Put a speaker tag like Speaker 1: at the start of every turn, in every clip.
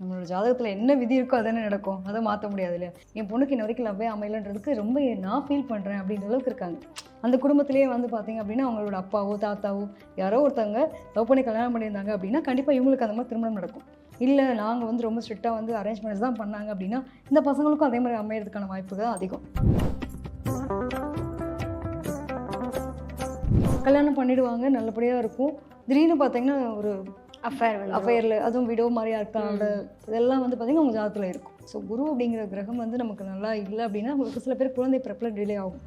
Speaker 1: நம்மளோட ஜாதகத்தில் என்ன விதி இருக்கோ அதானே நடக்கும். அதை மாற்ற முடியாது இல்லையா என் பொண்ணுக்கு இன்ன வரைக்கும் லவ்வே அமையலன்றதுக்கு ரொம்ப நான் ஃபீல் பண்ணுறேன் அப்படின்ற அளவுக்கு இருக்காங்க. அந்த குடும்பத்திலேயே வந்து பார்த்தீங்க அப்படின்னா அவங்களோட அப்பாவோ தாத்தாவோ யாரோ ஒருத்தவங்க லவ் பண்ணி கல்யாணம் பண்ணியிருந்தாங்க அப்படின்னா கண்டிப்பாக இவங்களுக்கு அந்த மாதிரி திருமணம் நடக்கும். இல்லை நாங்கள் வந்து ரொம்ப ஸ்ட்ரிக்டாக வந்து அரேஞ்ச் மேரேஜ் தான் பண்ணாங்க அப்படின்னா இந்த பசங்களுக்கும் அதே மாதிரி அமையிறதுக்கான வாய்ப்பு தான் அதிகம். கல்யாணம் பண்ணிடுவாங்க நல்லபடியாக இருக்கும். திடீர்னு பார்த்தீங்கன்னா ஒரு
Speaker 2: அஃபேர் வந்து
Speaker 1: அஃபையரில் அதுவும் விடோ மாதிரியா அந்த இதெல்லாம் வந்து பார்த்தீங்கன்னா உங்கள் ஜாதகத்தில் இருக்கும். ஸோ குரு அப்படிங்கிற கிரகம் வந்து நமக்கு நல்லா இல்லை அப்படின்னா உங்களுக்கு சில பேர் குழந்தை பிறப்பில் டிலே ஆகும்.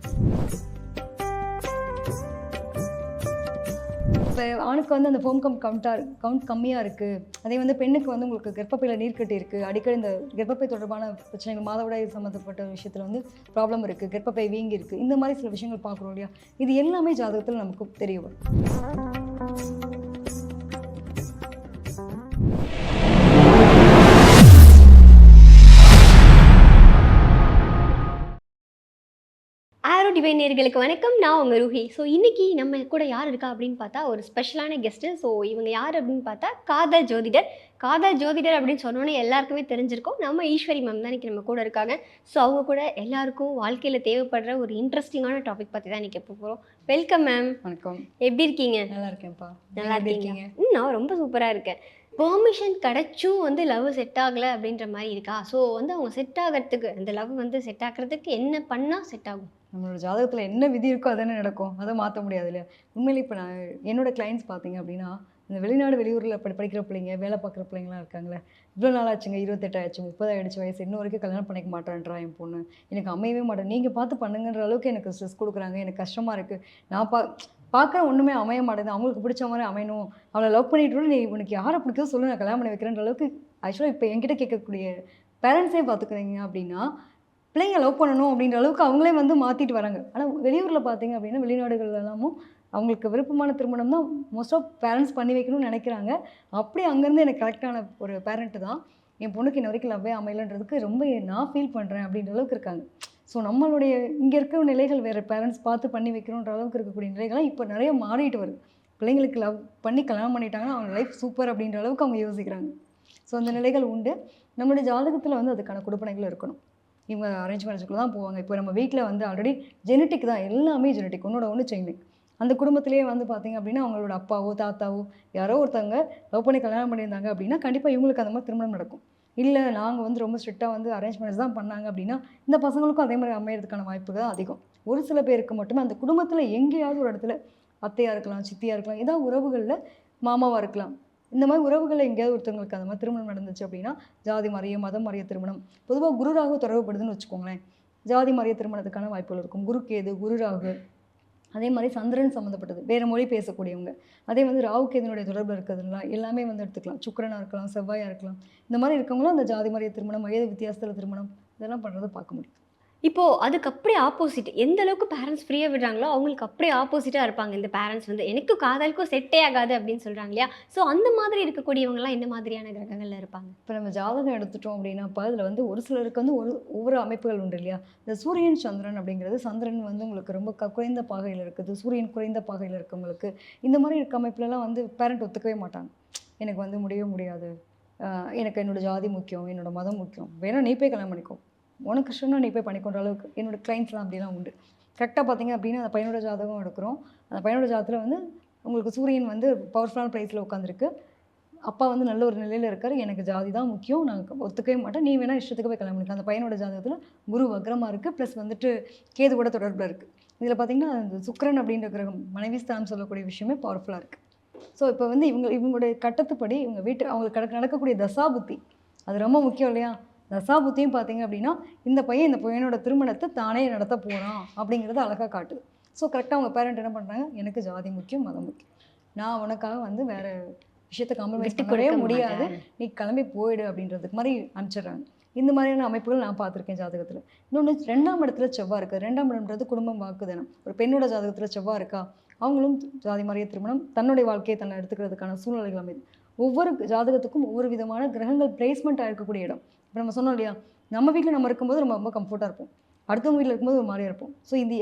Speaker 1: இப்போ ஆணுக்கு வந்து அந்த ஃபோம் கம் கவுண்டாக கவுண்ட் கம்மியாக இருக்குது அதே வந்து பெண்ணுக்கு வந்து உங்களுக்கு கர்ப்பப்பையில் நீர் கட்டி இருக்குது அடிக்கடி இந்த கர்ப்பப்பை தொடர்பான பிரச்சனைகள் மாதவிடாய் சம்மந்தப்பட்ட விஷயத்தில் வந்து ப்ராப்ளம் இருக்குது கர்ப்பப்பை வீங்கி இருக்குது இந்த மாதிரி சில விஷயங்கள் பார்க்குறோம் இல்லையா? இது எல்லாமே ஜாதகத்தில் நமக்கு தெரிய வரும்.
Speaker 2: டிவைன் நேர்களுக்கு வணக்கம். நான் உங்க ரூஹி. ஸோ இன்னைக்கு நம்ம கூட யார் இருக்கா அப்படின்னு பார்த்தா ஒரு ஸ்பெஷலான கெஸ்ட்டு ஸோ இவங்க யார் அப்படின்னு பார்த்தா காதல் ஜோதிடர். காதல் ஜோதிடர் அப்படின்னு சொன்னோன்னே எல்லாருக்குமே தெரிஞ்சிருக்கும். நம்ம ஈஸ்வரி மேம் தான் இன்னைக்கு நம்ம கூட இருக்காங்க. ஸோ அவங்க கூட எல்லாருக்கும் வாழ்க்கையில் தேவைப்படுற ஒரு இன்ட்ரெஸ்டிங்கான டாபிக் பற்றி தான் இன்னைக்கு எப்போ போகிறோம் வெல்கம் மேம்
Speaker 1: வணக்கம்.
Speaker 2: எப்படி இருக்கீங்க?
Speaker 1: நல்லா இருக்கேன்ப்பா.
Speaker 2: நல்லா இருக்கீங்க? ம் நான் ரொம்ப சூப்பராக இருக்கேன். பெர்மிஷன் கிடைச்சும் வந்து லவ் செட் ஆகலை அப்படின்ற மாதிரி இருக்கா? ஸோ வந்து அவங்க செட் ஆகிறதுக்கு அந்த லவ் வந்து செட் ஆகிறதுக்கு என்ன பண்ணால் செட் ஆகும்?
Speaker 1: நம்மளோட ஜாதகத்தில் என்ன விதி இருக்கோ அதானே நடக்கும். அதை மாற்ற முடியாது இல்லையா? உண்மையிலே இப்போ நான் என்னோட கிளைண்ட்ஸ் பார்த்தீங்க அப்படின்னா இந்த வெளிநாடு வெளியூரில் படி படிக்கிற பிள்ளைங்க வேலை பார்க்குற பிள்ளைங்களாம் இருக்காங்களே இவ்வளோ நாள் ஆச்சுங்க இருபத்தெட்டு முப்பது ஆயிடுச்சு வயசு. இன்னும் வரைக்கும் கல்யாணம் பண்ணிக்க மாட்டேன்றா என் பொண்ணு. எனக்கு அமையவே மாட்டேன். நீங்கள் பார்த்து பண்ணுங்கன்ற அளவுக்கு எனக்கு ஸ்ட்ரெஸ் கொடுக்குறாங்க. எனக்கு கஷ்டமாக இருக்குது நான் பா பார்க்குற ஒன்றுமே அமைய மாட்டேது அவங்களுக்கு பிடிச்ச மாதிரி அமையணும். அவளை லவ் பண்ணிட்டு நீ உனக்கு யாரை பிடிக்கோ சொல்லு. நான் கல்யாணம் பண்ணி வைக்கிறேன்ற அளவுக்கு ஆக்சுவலாக இப்போ என்கிட்ட கேட்கக்கூடிய பேரண்ட்ஸே பார்த்துக்குறீங்க அப்படின்னா பிள்ளைங்க லவ் பண்ணணும் அப்படின்ற அளவுக்கு அவங்களே வந்து மாற்றிட்டு வராங்க. ஆனால் வெளியூரில் பார்த்தீங்க அப்படின்னா வெளிநாடுகள் எல்லாமும் அவங்களுக்கு விருப்பமான திருமணம் தான் மோஸ்ட் ஆஃப் பேரண்ட்ஸ் பண்ணி வைக்கணும்னு நினைக்கிறாங்க. அப்படி அங்கேருந்து எனக்கு கரெக்டான ஒரு பேரண்ட்டு தான். என் பொண்ணுக்கு இன்ன வரைக்கும் லவ்வே அமையலன்றதுக்கு ரொம்ப நான் ஃபீல் பண்ணுறேன் அப்படின்ற அளவுக்கு இருக்காங்க. ஸோ நம்மளுடைய இங்கே இருக்கிற நிலைகள் வேறு பேரண்ட்ஸ் பார்த்து பண்ணி வைக்கணுன்ற அளவுக்கு இருக்கக்கூடிய நிலைகள்லாம் இப்போ நிறைய மாறிட்டு வருது. பிள்ளைங்களுக்கு லவ் பண்ணி கல்யாணம் பண்ணிட்டாங்கன்னா அவங்க லைஃப் சூப்பர் அப்படின்ற அளவுக்கு அவங்க யோசிக்கிறாங்க. ஸோ அந்த நிலைகள் உண்டு. நம்மளுடைய ஜாதகத்தில் வந்து அதுக்கான கொடுப்பனைகள் இருக்கணும். இவங்க அரேஞ்ச் மேரேஜுக்குள்ள தான் போவாங்க. இப்போ நம்ம வீட்டில் வந்து ஆல்ரெடி ஜெனட்டிக் தான் எல்லாமே ஜெனட்டிக் ஒன்றோட ஒன்று செயினிக் அந்த குடும்பத்திலேயே வந்து பார்த்தீங்க அப்படின்னா அவங்களோட அப்பாவோ தாத்தாவோ யாரோ ஒருத்தவங்க லவ் பண்ணி கல்யாணம் பண்ணியிருந்தாங்க அப்படின்னா கண்டிப்பாக இவங்களுக்கு அந்த மாதிரி திருமணம் நடக்கும். இல்லை நாங்கள் வந்து ரொம்ப ஸ்ட்ரிக்டாக வந்து அரேஞ்ச் மேரேஜ் தான் பண்ணாங்க அப்படின்னா இந்த பசங்களுக்கும் அதே மாதிரி அமையிறதுக்கான வாய்ப்பு தான் அதிகம். ஒரு சில பேருக்கு மட்டுமே அந்த குடும்பத்தில் எங்கேயாவது ஒரு இடத்துல அத்தையாக இருக்கலாம் சித்தியாக இருக்கலாம் ஏதாவது உறவுகளில் மாமாவாக இருக்கலாம். இந்த மாதிரி உறவுகளில் எங்கேயாவது ஒருத்தவங்களுக்கு அந்த மாதிரி திருமணம் நடந்துச்சு அப்படின்னா ஜாதி மறைய மதம் மறைய திருமணம். பொதுவாக குரு ராகு தொடர்புப்படுதுன்னு வச்சுக்கோங்களேன். ஜாதி மறைய திருமணத்துக்கான வாய்ப்புகள் இருக்கும். குரு கேது குரு ராகு. அதே மாதிரி சந்திரன் சம்மந்தப்பட்டது வேறு மொழி பேசக்கூடியவங்க. அதே வந்து ராகு கேதுனுடைய தொடர்பில் இருக்கிறதுலாம் எல்லாமே வந்து எடுத்துக்கலாம். சுக்கரனாக இருக்கலாம் செவ்வாயாக இருக்கலாம். இந்த மாதிரி இருக்கவங்களும் அந்த ஜாதி மறைய திருமணம் வயது வித்தியாசத்தில் திருமணம் இதெல்லாம் பண்ணுறதை பார்க்க முடியும்.
Speaker 2: இப்போது அதுக்கு அப்படியே ஆப்போசிட் எந்த அளவுக்கு பேரண்ட்ஸ் ஃப்ரீயாக விடுறாங்களோ அவங்களுக்கு அப்படியே ஆப்போசிட்டாக இருப்பாங்க. இந்த பேரண்ட்ஸ் வந்து எனக்கு காதலுக்கும் செட்டே ஆகாது அப்படின்னு சொல்கிறாங்க இல்லையா? ஸோ அந்த மாதிரி இருக்கக்கூடியவங்கலாம் இந்த மாதிரியான கிரகங்களில் இருப்பாங்க?
Speaker 1: இப்போ நம்ம ஜாதகம் எடுத்துட்டோம் அப்படின்னாப்ப அதில் வந்து ஒரு சிலருக்கு வந்து ஒரு ஒவ்வொரு அமைப்புகள் உண்டு இல்லையா? இந்த சூரியன் சந்திரன் அப்படிங்கிறது சந்திரன் வந்து உங்களுக்கு ரொம்ப க குறைந்த பாகையில் இருக்குது. சூரியன் குறைந்த பாகையில் இருக்கவங்களுக்கு இந்த மாதிரி இருக்க அமைப்புலலாம் வந்து பேரண்ட் ஒத்துக்கவே மாட்டாங்க. எனக்கு வந்து முடியவே முடியாது. எனக்கு என்னோட ஜாதி முக்கியம் என்னோடய மதம் முக்கியம். வேணால் நீ போய் கல்யாணம் பண்ணிக்கோ. உனக்கு இஷ்டம்னா நீ போய் பண்ணிக்கொண்ட அளவுக்கு என்னோடய கிளைண்ட்ஸ்லாம் அப்படிலாம் உண்டு. கரெக்டாக பார்த்தீங்க அப்படின்னா அந்த பையனோட ஜாதகம் எடுக்கிறோம். அந்த பையனோட ஜாதகத்தில் வந்து உங்களுக்கு சூரியன் வந்து பவர்ஃபுல்லான ப்ரைஸில் உட்காந்துருக்கு அப்பா வந்து நல்ல ஒரு நிலையில் இருக்கார். எனக்கு ஜாதி தான் முக்கியம். நான் ஒத்துக்கவே மாட்டேன். நீ வேணால் இஷ்டத்துக்கு போய் கல்யாணம் அந்த பையனோட ஜாதகத்தில் குரு வக்ரமாக இருக்குது ப்ளஸ் வந்துட்டு கேது கூட தொடர்பில் இருக்குது இதில் பார்த்தீங்கன்னா அந்த சுக்கரன் அப்படின்ற கிரகம் மனைவி ஸ்தானம் சொல்லக்கூடிய விஷயமே பவர்ஃபுல்லாக இருக்குது ஸோ இப்போ வந்து இவங்க இவங்களுடைய கட்டத்துப்படி இவங்க வீட்டு அவங்களுக்கு நடக்கக்கூடிய தசாபுத்தி அது ரொம்ப முக்கியம் இல்லையா? தசாபுத்தியும் பார்த்தீங்க அப்படின்னா இந்த பையன் இந்த பையனோட திருமணத்தை தானே நடத்த போகிறான் அப்படிங்கிறது அழகாக காட்டுது. ஸோ கரெக்டாக அவங்க பேரண்ட் என்ன பண்ணுறாங்க எனக்கு ஜாதி முக்கியம் மதம் முக்கியம். நான் உனக்காக வந்து வேறு விஷயத்தை காம்ப்ரமைஸ் பண்ணவே முடியாது. நீ கிளம்பி போயிடு அப்படின்றதுக்கு மாதிரி அனுப்பிச்சிடுறாங்க. இந்த மாதிரியான அமைப்புகள் நான் பார்த்துருக்கேன் ஜாதகத்தில். இன்னொன்று ரெண்டாம் இடத்துல செவ்வாய் இருக்குது ரெண்டாம் இடம்ன்றது குடும்பம் வாக்குதானம். ஒரு பெண்ணோட ஜாதகத்தில் செவ்வாய் இருக்கா? அவங்களும் ஜாதி மாதிரியே திருமணம் தன்னுடைய வாழ்க்கையை தன்னை எடுத்துக்கிறதுக்கான சூழ்நிலைகள் அமைது. ஒவ்வொரு ஜாதகத்துக்கும் ஒவ்வொரு விதமான கிரகங்கள் பிளேஸ்மெண்ட் இருக்கக்கூடிய இடம். இப்போ நம்ம சொன்னோம் இல்லையா நம்ம வீட்டில் நம்ம இருக்கும்போது நம்ம ரொம்ப கம்ஃபர்ட்டாக இருப்போம். அடுத்தவங்க வீட்டில் இருக்கும்போது ஒரு மாதிரியா இருப்போம். ஸோ இது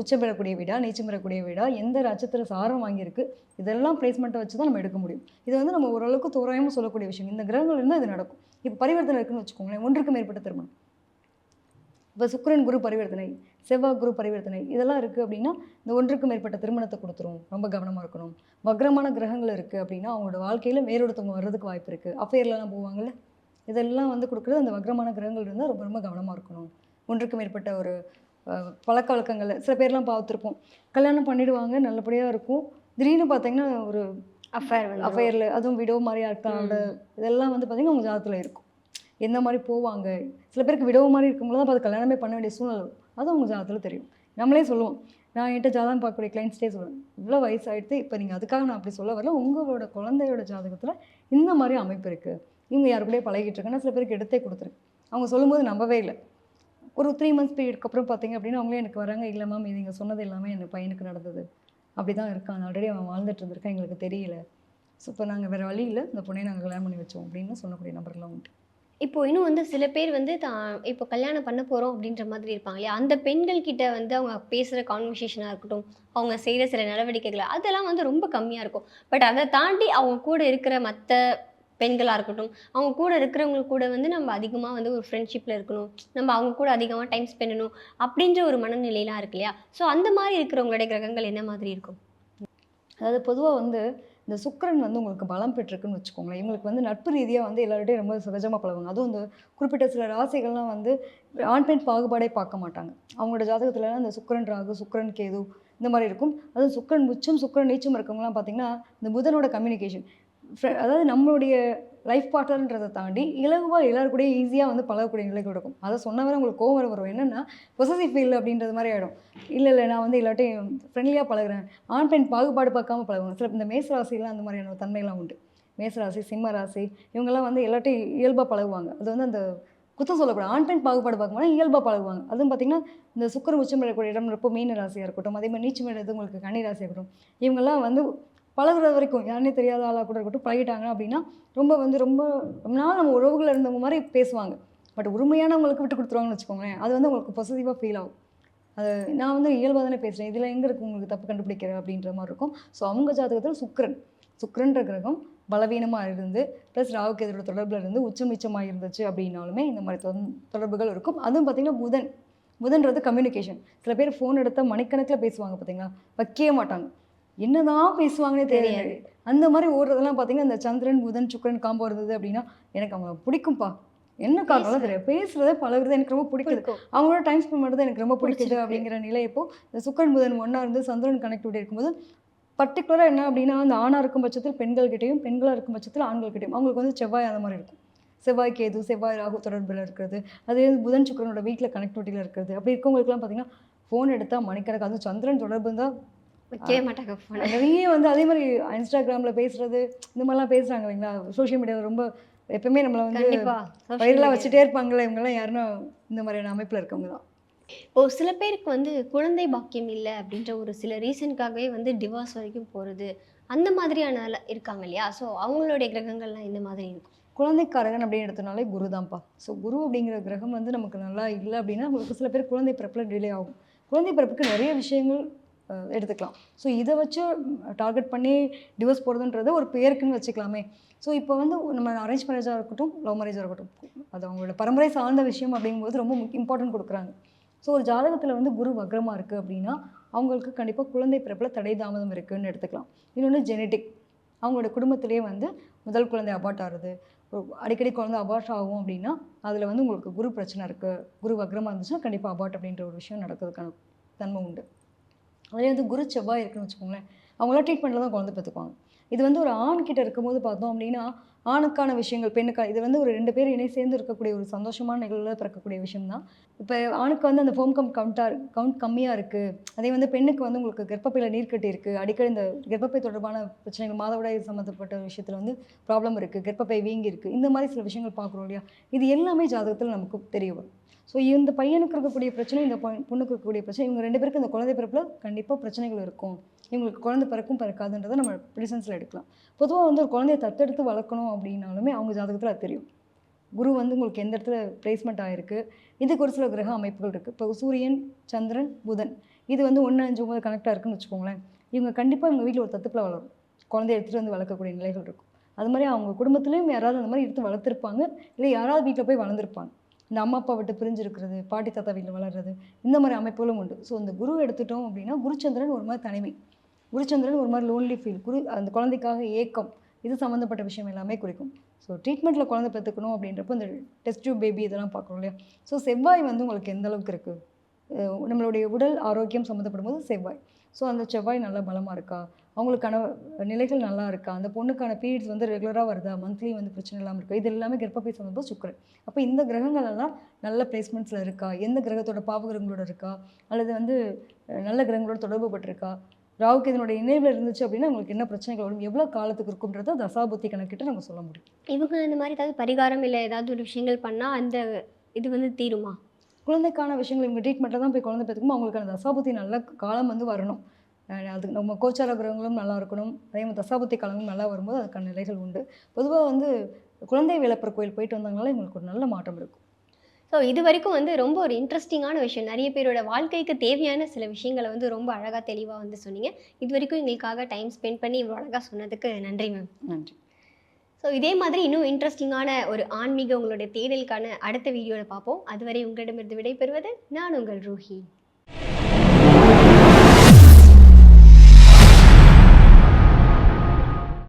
Speaker 1: உச்சம் பெறக்கூடிய வீடா நீச்சம் பெறக்கூடிய வீடா எந்த நட்சத்திர சாரம் வாங்கியிருக்கு இதெல்லாம் பிளேஸ்மெண்ட்டை வச்சு தான் நம்ம எடுக்க முடியும். இது வந்து நம்ம ஓரளவுக்கு தோராயமாக சொல்லக்கூடிய விஷயம். இந்த கிரகங்கள் இருந்தால் இது நடக்கும். இப்போ பரிவர்த்தனை இருக்குன்னு வச்சுக்கோங்களேன் ஒன்றுக்கு மேற்பட்ட திருமணம். இப்போ சுக்கரன் குரு பரிவர்த்தனை செவ்வாய் குரு பரிவர்த்தனை இதெல்லாம் இருக்குது அப்படின்னா இந்த ஒன்றுக்கு மேற்பட்ட திருமணத்தை கொடுத்துரும். ரொம்ப கவனமாக இருக்கணும். வக்ரமான கிரகங்கள் இருக்குது அப்படின்னா அவங்களோட வாழ்க்கையில் வேறொருத்தவங்க வர்றதுக்கு வாய்ப்பு இருக்குது அஃபேர்லலாம் போவாங்கள்ல இதெல்லாம் வந்து கொடுக்குறது அந்த வக்ரமான கிரகங்கள் இருந்தால் ரொம்ப ரொம்ப கவனமாக இருக்கணும். ஒன்றுக்கு மேற்பட்ட ஒரு பழக்க வழக்கங்கள் சில பேர்லாம் பார்த்துருப்போம். கல்யாணம் பண்ணிடுவாங்க நல்லபடியாக இருக்கும். திடீர்னு பார்த்தீங்கன்னா ஒரு
Speaker 2: அஃபேர் வந்து
Speaker 1: அஃபையரில் அதுவும் விடோ மாதிரியா இருக்காங்க இதெல்லாம் வந்து பார்த்தீங்கன்னா உங்கள் ஜாதகத்தில் இருக்கும். எந்த மாதிரி போவாங்க? சில பேருக்கு விடோ மாதிரி இருக்கும்போது தான் பார்த்து கல்யாணமே பண்ண வேண்டிய சூழ்நிலை. அது உங்கள் ஜாதகத்தில் தெரியும். நம்மளே சொல்லுவோம். நான் என்கிட்ட ஜாதகம் பார்க்கக்கூடிய கிளைண்ட்ஸ்டே சொல்லுவேன். இவ்வளோ வயசாகிடுது இப்போ நீங்கள் அதுக்காக நான் அப்படி சொல்ல வரல. உங்களோட குழந்தையோட ஜாதகத்தில் இந்த மாதிரி அமைப்பு இருக்குது இவங்க யாரு கூடயே பழகிட்டு இருக்காங்கன்னா சில பேருக்கு எடுத்தே கொடுத்துருக்கு அவங்க சொல்லும்போது நம்பவே இல்லை. ஒரு த்ரீ மந்த்ஸ் பீரியட்க்கு அப்புறம் பார்த்தீங்க அப்படின்னா அவங்களே எனக்கு வராங்க இல்லை மேம் இது நீங்கள் சொன்னது எல்லாமே என் பையனுக்கு நடந்தது. அப்படி தான் இருக்கான். ஆல்ரெடி அவன் வாழ்ந்துட்டு இருந்திருக்கான் எங்களுக்கு தெரியல. ஸோ இப்போ நாங்கள் வேறு வழி இல்லை. இந்த பொண்ணையை நாங்கள் கல்யாணம் பண்ணி வச்சோம் அப்படின்னு சொல்லக்கூடிய நபர்லாம் உண்டு
Speaker 2: இப்போ இன்னும் வந்து சில பேர் வந்து தான் இப்போ கல்யாணம் பண்ண போகிறோம் அப்படின்ற மாதிரி இருப்பாங்க இல்லையா? அந்த பெண்கள் கிட்ட வந்து அவங்க பேசுகிற கான்வர்சேஷனாக இருக்கட்டும் அவங்க செய்கிற சில நடவடிக்கைகள் அதெல்லாம் வந்து ரொம்ப கம்மியாக இருக்கும். பட் அதை தாண்டி அவங்க கூட இருக்கிற மற்ற பெண்களாக இருக்கட்டும் அவங்க கூட இருக்கிறவங்க கூட வந்து நம்ம அதிகமாக வந்து ஒரு ஃப்ரெண்ட்ஷிப்பில் இருக்கணும் நம்ம அவங்க கூட அதிகமாக டைம் ஸ்பெண்ட் பண்ணணும் அப்படின்ற ஒரு மனநிலையெல்லாம் இருக்கு இல்லையா? ஸோ அந்த மாதிரி இருக்கிறவங்களுடைய கிரகங்கள் என்ன மாதிரி இருக்கும்?
Speaker 1: அதாவது பொதுவாக வந்து இந்த சுக்கரன் வந்து உங்களுக்கு பலம் பெற்றிருக்குன்னு வச்சுக்கோங்களேன். இவங்களுக்கு வந்து நட்பு ரீதியாக வந்து எல்லார்ட்டையும் ரொம்ப சகஜமாக பழகுவாங்க. அதுவும் இந்த குறிப்பிட்ட சில ராசிகள்லாம் வந்து ஆண் பெண் பாகுபாடே பார்க்க மாட்டாங்க. அவங்களோட ஜாதகத்துலலாம் இந்த சுக்கரன் ராகு சுக்கரன் கேது இந்த மாதிரி இருக்கும். அதுவும் சுக்கரன் உச்சம் சுக்கரன் நீச்சம் இருக்கவங்கலாம் பார்த்தீங்கன்னா இந்த புதனோட கம்யூனிகேஷன் அதாவது நம்மளுடைய லைஃப் பார்ட்னர்ன்றதை தாண்டி இலகுவாக எல்லாரு கூட ஈஸியாக வந்து பழகக்கூடிய நிலைக்கு இருக்கும். அதை சொன்னவரை உங்களுக்கு கோவம் வரும். என்னென்னா பொசசிவ் ஃபீல் அப்படின்றது மாதிரி ஆகிடும் இல்லை இல்லை நான் வந்து எல்லாட்டையும் ஃப்ரெண்ட்லியாக பழகுறேன். ஆண் பெண் பாகுபாடு பார்க்காம பழகுவாங்க சில இந்த மேசராசிலாம் அந்த மாதிரியான தன்மைலாம் உண்டு. மேசராசி சிம்ம ராசி இவங்கெல்லாம் வந்து எல்லாட்டையும் இயல்பாக பழகுவாங்க. அது வந்து அந்த குத்தம் சொல்லக்கூடாது. ஆண் பெண் பாகுபாடு பார்க்கும்போது இயல்பாக பழகுவாங்க. அதுவும் பார்த்திங்கன்னா இந்த சுக்கர உச்சம் இடம் இருப்போ மீன ராசியாக இருக்கட்டும். அதே மாதிரி நீச்சம் உங்களுக்கு கனி ராசியாக இருக்கட்டும். இவங்கெல்லாம் வந்து பழகுறது வரைக்கும் யாருனே தெரியாத ஆளாக கூட இருக்கட்டும் பழகிட்டாங்க அப்படின்னா ரொம்ப வந்து ரொம்ப ரொம்ப நாள் நம்ம உறவுகள் இருந்தவங்க மாதிரி பேசுவாங்க. பட் உரிமையானவங்களுக்கு விட்டு கொடுத்துருவாங்கன்னு வச்சுக்கோங்களேன் அது வந்து உங்களுக்கு பொசிட்டிவாக ஃபீல் ஆகும். அது நான் வந்து இயல்பாக தானே பேசுகிறேன் இதில் எங்கே இருக்குது உங்களுக்கு தப்பு கண்டுபிடிக்கிற அப்படின்ற மாதிரி இருக்கும். ஸோ அவங்க ஜாதகத்தில் சுக்ரன் சுக்ரன்ற கிரகம் பலவீனமாக இருந்து ப்ளஸ் ராவுக்கு எதிரோட தொடர்பில் இருந்து உச்சம் மிச்சமாக இருந்துச்சு அப்படின்னாலுமே இந்த மாதிரி தொன்- தொடர்புகள் இருக்கும். அதுவும் பார்த்திங்கன்னா புதன். புதன்றது கம்யூனிகேஷன் சில பேர் ஃபோன் எடுத்தால் மணிக்கணக்கில் பேசுவாங்க பார்த்தீங்களா வைக்கவே மாட்டாங்க. என்னதான் பேசுவாங்கன்னே தெரியாது. அந்த மாதிரி ஓடுறதெல்லாம் பார்த்தீங்கன்னா இந்த சந்திரன் புதன் சுக்கிரன் காம்போ இருந்தது அப்படின்னா எனக்கு அவங்க பிடிக்கும்ப்பா. என்ன காரணம் தெரியாது. பேசுறதே பழகுறது எனக்கு ரொம்ப பிடிக்குது. அவங்களோட டைம் ஸ்பெண்ட் பண்ணுறது எனக்கு ரொம்ப பிடிக்குது. அப்படிங்கிற நிலை இப்போ இந்த சுக்கரன் புதன் ஒன்றா இருந்து சந்திரன் கனெக்டிவிட்டி இருக்கும்போது பர்டிகுலராக என்ன அப்படின்னா அந்த ஆணாக இருக்கும் பட்சத்தில் பெண்கள்கிட்டையும் பெண்களாக இருக்கும் பட்சத்தில் ஆண்கள்கிட்டையும் அவங்களுக்கு வந்து செவ்வாய் அந்த மாதிரி இருக்கும். செவ்வாய் கேது செவ்வாய் ராகு தொடர்பில் இருக்கிறது. அதே வந்து புதன் சுக்கரனோட வீட்டில் கனெக்டிவிட்டியில் இருக்கிறது. அப்படி இருக்கவங்களுக்குலாம் பார்த்தீங்கன்னா ஃபோன் எடுத்தால் மணிக்கணக்கு அதுவும் சந்திரன் தொடர்பு தான்
Speaker 2: வைக்கவே மாட்டாங்க phone.
Speaker 1: நிறைய வந்து அதே மாதிரி இன்ஸ்டாகிராமில் பேசுறது இந்த மாதிரிலாம் பேசுகிறாங்க இல்லைங்களா? சோஷியல் மீடியாவில் ரொம்ப எப்பவுமே நம்மளை வந்து பயிரெலாம். வச்சுட்டே இருப்பாங்களே இவங்கெல்லாம் யாருன்னா இந்த மாதிரியான அமைப்பில் இருக்கவங்க தான்.
Speaker 2: ஓ சில பேருக்கு வந்து குழந்தை பாக்கியம் இல்லை அப்படின்ற ஒரு சில ரீசனுக்காகவே வந்து டிவோர்ஸ் வரைக்கும் போகிறது அந்த மாதிரியான இருக்காங்க இல்லையா? ஸோ அவங்களுடைய கிரகங்கள்லாம் இந்த மாதிரி இருக்கும்.
Speaker 1: குழந்தைக்காரகன் அப்படின்னு எடுத்தனாலே குரு தான்ப்பா. ஸோ குரு அப்படிங்கிற கிரகம் வந்து நமக்கு நல்லா இல்லை அப்படின்னா உங்களுக்கு சில பேர் குழந்தை பிறப்பில் டிலே ஆகும். குழந்தை பிறப்புக்கு நிறைய விஷயங்கள் எடுத்துக்கலாம். ஸோ இதை வச்சு டார்கெட் பண்ணி டிவோர்ஸ் போகிறதுன்றது ஒரு பேருக்குன்னு வச்சுக்கலாமே. ஸோ இப்போ வந்து நம்ம அரேஞ்ச் மேரேஜாக இருக்கட்டும் லவ் மேரேஜாக இருக்கட்டும் அது அவங்களோட பரம்பரை சார்ந்த விஷயம் அப்படிங்கும்போது ரொம்ப இம்பார்ட்டன்ட் கொடுக்குறாங்க. ஸோ ஒரு ஜாதகத்தில் வந்து குரு வக்ரமாக இருக்குது அப்படின்னா அவங்களுக்கு கண்டிப்பாக குழந்தை பிறப்பில் தடை தாமதம் இருக்குதுன்னு எடுத்துக்கலாம். இன்னொன்று ஜெனட்டிக் அவங்களோட குடும்பத்திலேயே வந்து முதல் குழந்தை அபார்ட் ஆகுது ஒரு அடிக்கடி குழந்தை அபார்ட் ஆகும் அப்படின்னா அதில் வந்து உங்களுக்கு குரு பிரச்சனை இருக்குது குரு வக்ரமாக இருந்துச்சுன்னா கண்டிப்பாக அபார்ட் அப்படின்ற ஒரு விஷயம் நடக்கிறதுக்கான தன்மை உண்டு. அதே வந்து குரு செவ்வாய் இருக்குன்னு வச்சுக்கோங்களேன் அவங்களாம் ட்ரீட்மெண்ட்டில் தான் குழந்தை பெற்றுக்குவாங்க. இது வந்து ஒரு ஆண் கிட்ட இருக்கும்போது பார்த்தோம் அப்படின்னா ஆணுக்கான விஷயங்கள் பெண்ணுக்கான இது வந்து ஒரு ரெண்டு பேர் இணை சேர்ந்து இருக்கக்கூடிய ஒரு சந்தோஷமான நிகழ்வில் பிறக்கக்கூடிய விஷயம் தான் இப்போ ஆணுக்கு வந்து அந்த ஃபோம் கம் கவுண்டாக கவுண்ட் கம்மியாக இருக்குது அதே வந்து பெண்ணுக்கு வந்து உங்களுக்கு கர்ப்பப்பையில் நீர் கட்டி இருக்குது அடிக்கடி இந்த கர்ப்பப்பை தொடர்பான பிரச்சனைகள் மாதவிடாய் சம்மந்தப்பட்ட விஷயத்தில் வந்து ப்ராப்ளம் இருக்குது கர்ப்பப்பை வீங்கி இருக்குது இந்த மாதிரி சில விஷயங்கள் பார்க்குறோம் இல்லையா? இது எல்லாமே ஜாதகத்தில் நமக்கு தெரிய வரும். ஸோ இந்த பையனுக்கு இருக்கக்கூடிய பிரச்சனை இந்த பொண்ணுக்கு இருக்கக்கூடிய பிரச்சனை இவங்க ரெண்டு பேருக்கு இந்த குழந்தை பிறப்பில் கண்டிப்பாக பிரச்சனைகள் இருக்கும். இவங்களுக்கு குழந்தை பிறக்கும் பிறக்காதுன்றதை நம்ம ப்ரிசன்ஸில் எடுக்கலாம். பொதுவாக வந்து ஒரு குழந்தைய தத்தெடுத்து வளர்க்கணும் அப்படின்னாலுமே அவங்க ஜாதகத்தில் அது தெரியும். குரு வந்து உங்களுக்கு எந்த இடத்துல பிளேஸ்மெண்ட் ஆகிருக்கு இதுக்கு ஒரு சில கிரக அமைப்புகள் இருக்குது இப்போ சூரியன் சந்திரன் புதன். இது வந்து ஒன்று அஞ்சு ஒம்பது கனெக்டாக இருக்குன்னு வச்சுக்கோங்களேன். இவங்க கண்டிப்பாக இவங்க வீட்டில் ஒரு தத்துப்பில் வளரும். குழந்தைய எடுத்துகிட்டு வந்து வளர்க்கக்கூடிய நிலைகள் இருக்கும். அது மாதிரி அவங்க குடும்பத்துலேயும் யாராவது அந்த மாதிரி எடுத்து வளர்த்துருப்பாங்க. இல்லை யாராவது வீட்டில் போய் வளர்ந்துருப்பாங்க. இந்த அம்மா அப்பா விட்டு பிரிஞ்சு இருக்கிறது பாட்டி தாத்தா வீட்டில் வளர்றது இந்த மாதிரி அமைப்புகளும் உண்டு. ஸோ இந்த குரு எடுத்துட்டோம் அப்படின்னா குருச்சந்திரன் ஒரு மாதிரி தனிமை. குருச்சந்திரன் ஒரு மாதிரி லோன்லி ஃபீல் குரு அந்த குழந்தைக்காக ஏக்கம் இது சம்மந்தப்பட்ட விஷயம் எல்லாமே குறிக்கும். ஸோ ட்ரீட்மெண்ட்டில் குழந்தை பெற்றுக்கணும் அப்படின்றப்போ இந்த டெஸ்ட் டியூப் பேபி இதெல்லாம் பார்க்குறோம் இல்லையா? ஸோ செவ்வாய் வந்து உங்களுக்கு எந்த அளவுக்கு இருக்குது நம்மளுடைய உடல் ஆரோக்கியம் சம்மந்தப்படும் போது செவ்வாய். ஸோ அந்த செவ்வாய் நல்லா பலமாக இருக்கா? அவங்களுக்கான நிலைகள் நல்லா இருக்கா? அந்த பொண்ணுக்கான பீரியட்ஸ் வந்து ரெகுலராக வருதா? மந்த்லி வந்து பிரச்சனை இல்லாமல் இருக்கா? இது எல்லாமே கர்ப்பப்பை சம்மந்தப்போ சுக்கரன். அப்போ இந்த கிரகங்கள் எல்லாம் நல்ல பிளேஸ்மெண்ட்ஸில் இருக்கா? எந்த கிரகத்தோட பாவகிரகங்களோட இருக்கா? அல்லது வந்து நல்ல கிரகங்களோட தொடர்பு பட்டிருக்கா ராவுக்கு இதனோட இணைவில் இருந்துச்சு அப்படின்னா உங்களுக்கு என்ன பிரச்சனைகள் வரும்? எவ்வளோ காலத்துக்கு இருக்குன்றத தசாபுத்தி கணக்கிட்டு நம்ம சொல்ல முடியும்.
Speaker 2: இவங்க இந்த மாதிரி ஏதாவது பரிகாரம் இல்லை ஏதாவது ஒரு விஷயங்கள் பண்ணால் அந்த இது வந்து தீருமா?
Speaker 1: குழந்தைக்கான விஷயங்கள் இவங்க ட்ரீட்மெண்ட்டில் தான் போய் குழந்தை பெற்றுக்கும் அவங்களுக்கான தசாபுத்தி நல்ல காலம் வந்து வரணும். அதுக்கு நம்ம கோச்சார கிரகங்களும் நல்லா இருக்கணும். அதே மாதிரி தசாபுத்தி காலங்களும் நல்லா வரும்போது அதுக்கான நிலைகள் உண்டு. பொதுவாக வந்து குழந்தை வேலப்பர் கோயில் போயிட்டு வந்தாங்கனால இவங்களுக்கு ஒரு நல்ல மாற்றம் இருக்கும்.
Speaker 2: ஸோ இது வரைக்கும் வந்து ரொம்ப ஒரு இன்ட்ரெஸ்டிங்கான விஷயம். நிறைய பேரோட வாழ்க்கைக்கு தேவையான சில விஷயங்களை வந்து ரொம்ப அழகாக தெளிவாக வந்து சொன்னீங்க. இது வரைக்கும் எங்களுக்காக டைம் ஸ்பெண்ட் பண்ணி இவ்வளோ அழகாக சொன்னதுக்கு நன்றி மேம்
Speaker 1: நன்றி.
Speaker 2: ஸோ இதே மாதிரி இன்னும் இன்ட்ரெஸ்டிங்கான ஒரு ஆன்மீக உங்களுடைய தேடலுக்கான அடுத்த வீடியோவில் பார்ப்போம். அதுவரை உங்களிடமிருந்து விடைபெறுவது நான் உங்கள் ரூஹி.